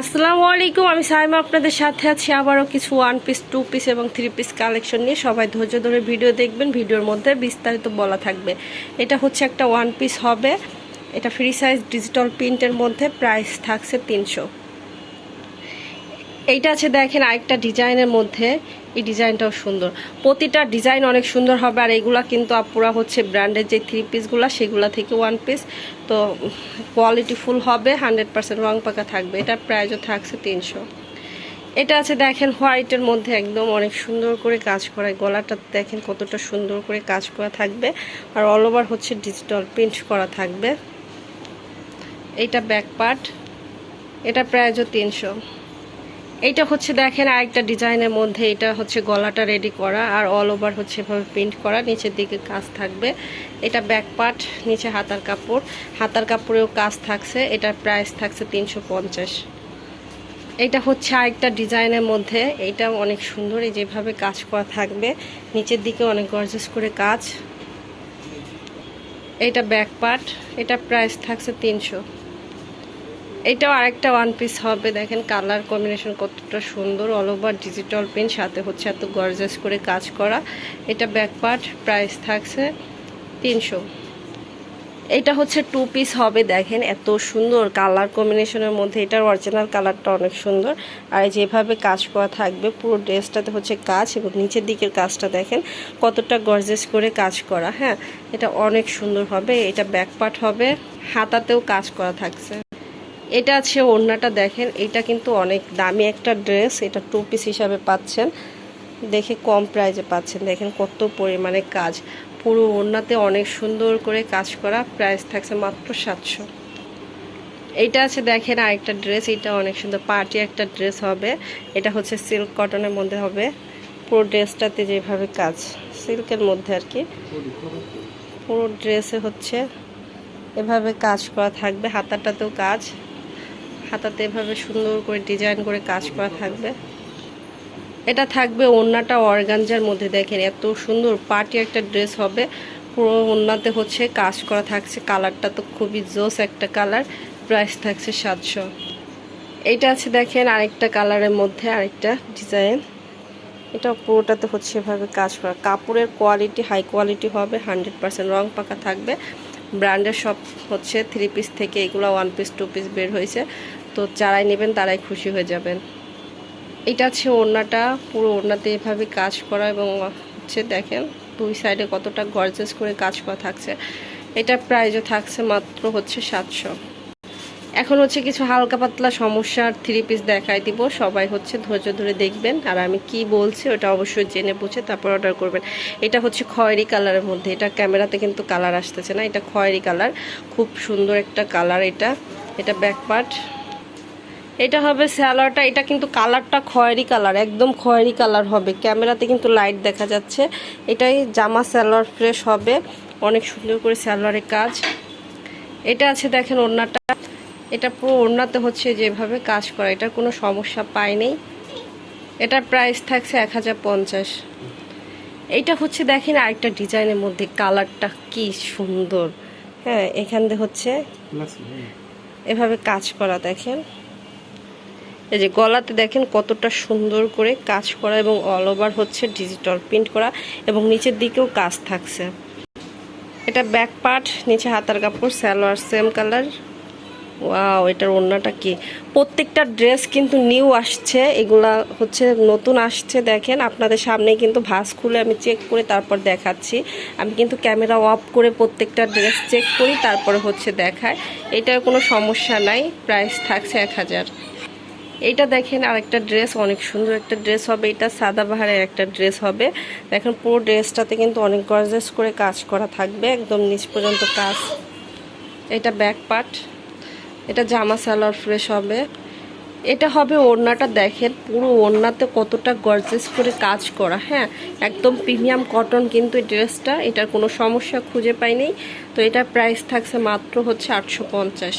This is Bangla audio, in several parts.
আসসালামু আলাইকুম, আমি সাইমা আপনাদের সাথে আছি। আবারও কিছু ওয়ান পিস টু পিস এবং থ্রি পিস কালেকশন নিয়ে সবাই ধৈর্য ধরে ভিডিও দেখবেন। ভিডিওর মধ্যে বিস্তারিত বলা থাকবে। এটা হচ্ছে একটা ওয়ান পিস হবে। এটা ফ্রি সাইজ ডিজিটাল প্রিন্টের মধ্যে প্রাইস থাকছে তিনশো। এইটা আছে দেখেন আরেকটা ডিজাইনের মধ্যে। এই ডিজাইনটাও সুন্দর। প্রতিটা ডিজাইন অনেক সুন্দর হবে আর এগুলা কিন্তু আপুরা হচ্ছে ব্র্যান্ডের যে থ্রি পিসগুলো সেগুলা থেকে ওয়ান পিস তো কোয়ালিটি ফুল হবে হান্ড্রেড পার্সেন্ট রং পাকা থাকবে। এটার প্রাইসও থাকছে তিনশো। এটা আছে দেখেন হোয়াইটের মধ্যে একদম অনেক সুন্দর করে কাজ করা। গলাটা দেখেন কতটা সুন্দর করে কাজ করা থাকবে। আর অল ওভার হচ্ছে ডিজিটাল প্রিন্ট করা থাকবে। এইটা ব্যাক পার্ট এটা প্রাইসও তিনশো। এইটা হচ্ছে দেখেন আরেকটা ডিজাইনের মধ্যে, এটা হচ্ছে গলাটা রেডি করা আর অল ওভার হচ্ছে এভাবে প্রিন্ট করা, নিচের দিকে কাজ থাকবে। এটা ব্যাক পার্ট নিচে হাতার কাপড়। হাতার কাপড়েও কাজ থাকছে, এটার প্রাইস থাকছে তিনশো পঞ্চাশ। এটা হচ্ছে আরেকটা ডিজাইনের মধ্যে এইটা অনেক সুন্দর, এই যেভাবে কাজ করা থাকবে। নিচের দিকে অনেক গর্জেস করে কাজ। এটা ব্যাক পার্ট এটা প্রাইস থাকছে তিনশো। এটাও আরেকটা ওয়ান পিস হবে। দেখেন কালার কম্বিনেশন কতটা সুন্দর। অল ওভার ডিজিটাল প্রিন্ট সাথে হচ্ছে এত গর্জাস করে কাজ করা। এটা ব্যাকপার্ট প্রাইস থাকছে তিনশো। এটা হচ্ছে টু পিস হবে, দেখেন এত সুন্দর কালার কম্বিনেশনের মধ্যে। এটার অরিজিনাল কালারটা অনেক সুন্দর। আর যেভাবে কাজ করা থাকবে, পুরো ড্রেসটাতে হচ্ছে কাজ এবং নিচের দিকের কাজটা দেখেন কতটা গর্জেস করে কাজ করা। হ্যাঁ এটা অনেক সুন্দর হবে। এটা ব্যাক পার্ট হবে। হাতাতেও কাজ করা থাকছে। এটা আছে ওড়নাটা দেখেন, এটা কিন্তু অনেক দামি একটা ড্রেস, এটা টু পিস হিসাবে পাচ্ছেন। দেখে কম প্রাইজে পাচ্ছেন, দেখেন কত পরিমাণে কাজ। পুরো ওড়নাতে অনেক সুন্দর করে কাজ করা প্রাইস থাকছে মাত্র সাতশো। এইটা আছে দেখেন আরেকটা ড্রেস, এটা অনেক সুন্দর পার্টি একটা ড্রেস হবে। এটা হচ্ছে সিল্ক কটনের মধ্যে হবে। পুরো ড্রেসটাতে যেভাবে কাজ সিল্কের মধ্যে আর কি। পুরো ড্রেসে হচ্ছে এভাবে কাজ করা থাকবে, হাতাটাতেও কাজ। হাতাতে এভাবে সুন্দর করে ডিজাইন করে কাজ করা থাকবে। এটা থাকবে ওড়নাটা অর্গানজার মধ্যে। দেখেন এত সুন্দর পার্টি একটা ড্রেস হবে। পুরো ওড়নাতে হচ্ছে কাজ করা থাকছে। কালারটা তো খুবই জোস একটা কালার। প্রাইস থাকছে সাতশো। এইটা আছে দেখেন আরেকটা কালারের মধ্যে আরেকটা ডিজাইন। এটা পুরোটাতে হচ্ছে এভাবে কাজ করা। কাপড়ের কোয়ালিটি, হাই কোয়ালিটি হবে, হান্ড্রেড পার্সেন্ট রং পাকা থাকবে। ব্র্যান্ডের সব হচ্ছে থ্রি পিস থেকে এগুলো ওয়ান পিস টু পিস বের হয়েছে। তো যারাই নেবেন তারাই খুশি হয়ে যাবেন। এটা হচ্ছে ওড়নাটা, পুরো ওড়নাতে এভাবে কাজ করা এবং হচ্ছে দেখেন দুই সাইডে কতটা গর্জেস করে কাজ করা থাকছে। এটা প্রাইজও থাকছে মাত্র হচ্ছে সাতশো। এখন হচ্ছে কিছু হালকা পাতলা সমস্যার থ্রি পিস দেখাই দিব। সবাই হচ্ছে ধৈর্য ধরে দেখবেন আর আমি কি বলছি ওটা অবশ্যই জেনে বুঝে তারপর অর্ডার করবেন। এটা হচ্ছে খয়েরি কালারের মধ্যে। এটা ক্যামেরাতে কিন্তু কালার আসতেছে না। এটা খয়েরি কালার খুব সুন্দর একটা কালার এটা। এটা ব্যাক পার্ট এটা হবে স্যালোয়ারটা এটা কিন্তু কালারটা খয়েরি কালার একদম খয়েরি কালার হবে। ক্যামেরাতে কিন্তু লাইট দেখা যাচ্ছে। এটাই জামা স্যালোয়ার ফ্রেশ হবে। অনেক সুন্দর করে স্যালোয়ারের কাজ। এটা আছে দেখেন ওড়নাটা। এটা পুরো ওড়নাতে হচ্ছে যেভাবে কাজ করা এটার কোনো সমস্যা পাইনি এটার প্রাইস থাকছে এক হাজার পঞ্চাশ। এইটা হচ্ছে দেখেন আরেকটা ডিজাইনের মধ্যে কালারটা কি সুন্দর। হ্যাঁ এখান দিয়ে হচ্ছে এভাবে কাজ করা দেখেন। এই যে গলাতে দেখেন কতটা সুন্দর করে কাজ করা এবং অল ওভার হচ্ছে ডিজিটাল প্রিন্ট করা এবং নিচের দিকেও কাজ থাকছে। এটা ব্যাক পার্ট নিচে হাতার কাপড় স্যালোয়ার সেম কালার ওয়াও এটার ওড়নাটা কি? প্রত্যেকটা ড্রেস কিন্তু নিউ আসছে, এগুলা হচ্ছে নতুন আসছে, দেখেন। আপনাদের সামনে কিন্তু ভাস খুলে আমি চেক করে তারপর দেখাচ্ছি। আমি কিন্তু ক্যামেরা অফ করে প্রত্যেকটা ড্রেস চেক করি, তারপরে হচ্ছে দেখায়। এটার কোনো সমস্যা নাই প্রাইস থাকছে এক হাজার। এইটা দেখেন আরেকটা ড্রেস অনেক সুন্দর একটা ড্রেস হবে। এটা সাদা বাহারের একটা ড্রেস হবে। দেখেন পুরো ড্রেসটাতে কিন্তু অনেক গর্জেস করে কাজ করা থাকবে, একদম নিচ পর্যন্ত কাজ। এটা ব্যাক পার্ট এটা জামা সালোয়ার ফ্রেশ হবে। এটা হবে ওড়নাটা দেখেন, পুরো ওড়নাতে কতটা গর্জেস করে কাজ করা হ্যাঁ? একদম প্রিমিয়াম কটন কিন্তু এই ড্রেসটা এটার কোনো সমস্যা খুঁজে পাইনি। তো এটার প্রাইস থাকছে মাত্র হচ্ছে আটশো পঞ্চাশ।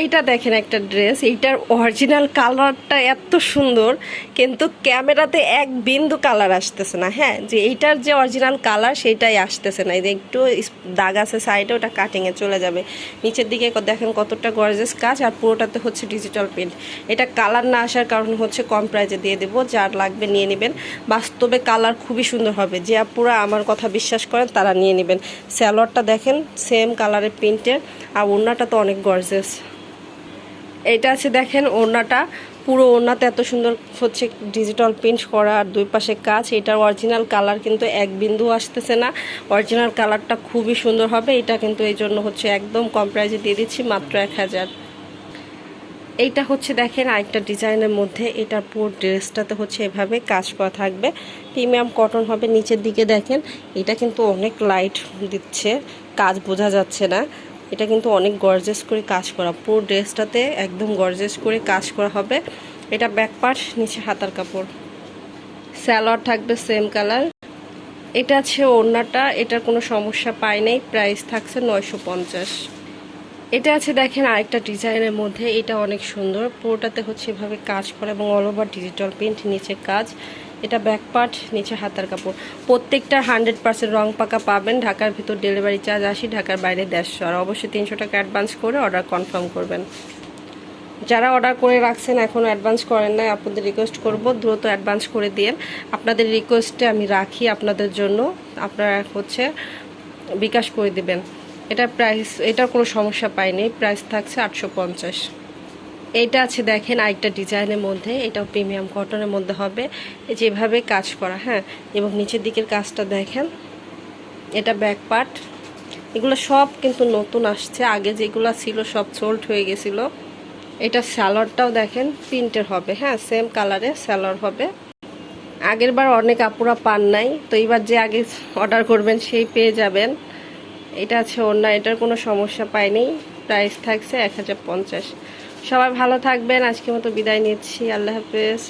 এইটা দেখেন একটা ড্রেস, এইটার অরিজিনাল কালারটা এত সুন্দর, কিন্তু ক্যামেরাতে এক বিন্দু কালার আসতেছে না। হ্যাঁ যে এইটার যে অরিজিনাল কালার সেইটাই আসতেছে না। এই যে একটু দাগ আছে সাইডে ওটা কাটিংয়ে চলে যাবে। নিচের দিকে দেখেন কতটা গর্জেস কাজ, আর পুরোটাতে হচ্ছে ডিজিটাল প্রিন্ট এটা কালার না আসার কারণ হচ্ছে কম প্রাইজে দিয়ে দেবো, যার লাগবে নিয়ে নেবেন। বাস্তবে কালার খুবই সুন্দর হবে। যে আপুরা আমার কথা বিশ্বাস করেন, তারা নিয়ে নেবেন। স্যালোয়ারটা দেখেন সেম কালারের প্রিন্টের আর ওড়নাটা তো অনেক গর্জেস এইটা আছে দেখেন ওড়নাটা। পুরো ওড়নাতে এত সুন্দর হচ্ছে ডিজিটাল প্রিন্ট করা, আর দুই পাশে কাজ এটার অরিজিনাল কালার কিন্তু এক বিন্দু আসতেছে না। অরিজিনাল কালারটা খুবই সুন্দর হবে। এটা কিন্তু এই জন্য হচ্ছে একদম কম প্রাইজে দিয়ে দিচ্ছি, মাত্র এক হাজার। এইটা হচ্ছে দেখেন আরেকটা ডিজাইনের মধ্যে। এটার পুরো ড্রেসটাতে হচ্ছে এভাবে কাজ করা থাকবে। প্রিমিয়াম কটন হবে নিচের দিকে দেখেন। এটা কিন্তু অনেক লাইট দিচ্ছে। কাজ বোঝা যাচ্ছে না। এটা কিন্তু অনেক গর্জেস করে কাজ করা। পুরো ড্রেসটাতে একদম গর্জেস করে কাজ করা হবে। এটা ব্যাক পার্ট নিচে হাতার কাপড়। স্যালোয়ার থাকবে সেম কালার এটা আছে ওড়নাটা, এটার কোনো সমস্যা পাই নাই প্রাইস থাকছে নয়শো পঞ্চাশ। এটা আছে দেখেন আরেকটা ডিজাইনের মধ্যে, এটা অনেক সুন্দর। পুরোটাতে হচ্ছে এভাবে কাজ করা এবং অল ওভার ডিজিটাল প্রিন্ট নিচে কাজ। এটা ব্যাক পার্ট নিচে হাতার কাপড়। প্রত্যেকটা হান্ড্রেড পার্সেন্ট রং পাকা পাবেন, ঢাকার ভিতর ডেলিভারি চার্জ আসি ঢাকার বাইরে দেড়শো। আর অবশ্যই তিনশো টাকা অ্যাডভান্স করে অর্ডার কনফার্ম করবেন। যারা অর্ডার করে রাখছেন এখনও অ্যাডভান্স করেন নাই, আপনাদের রিকোয়েস্ট করব, দ্রুত অ্যাডভান্স করে দিন আপনাদের রিকোয়েস্টে আমি রাখি আপনাদের জন্য। আপনারা হচ্ছে বিকাশ করে দিবেন। এটা প্রাইস এটার কোনো সমস্যা পাইনি। প্রাইস থাকছে আটশো পঞ্চাশ। এইটা আছে দেখেন আরেকটা ডিজাইনের মধ্যে, এটাও প্রিমিয়াম কটনের মধ্যে হবে। যেভাবে কাজ করা হ্যাঁ? এবং নিচের দিকের কাজটা দেখেন, এটা ব্যাক পার্ট এগুলো সব কিন্তু নতুন আসছে, আগে যেগুলো ছিল সব সোল্ড হয়ে গেছিল। এটা স্যালাডটাও দেখেন প্রিন্টের হবে হ্যাঁ? সেম কালারে স্যালাড হবে। আগের বার অনেক আপুরা পান নাই, তো এইবার যে আগে অর্ডার করবেন সেই পেয়ে যাবেন। এটা আছে অন্য এটার কোনো সমস্যা পায়নি প্রাইস থাকছে এক হাজার পঞ্চাশ। সবাই ভালো থাকবেন আজকে মতো বিদায় নিচ্ছি আল্লাহ হাফেজ।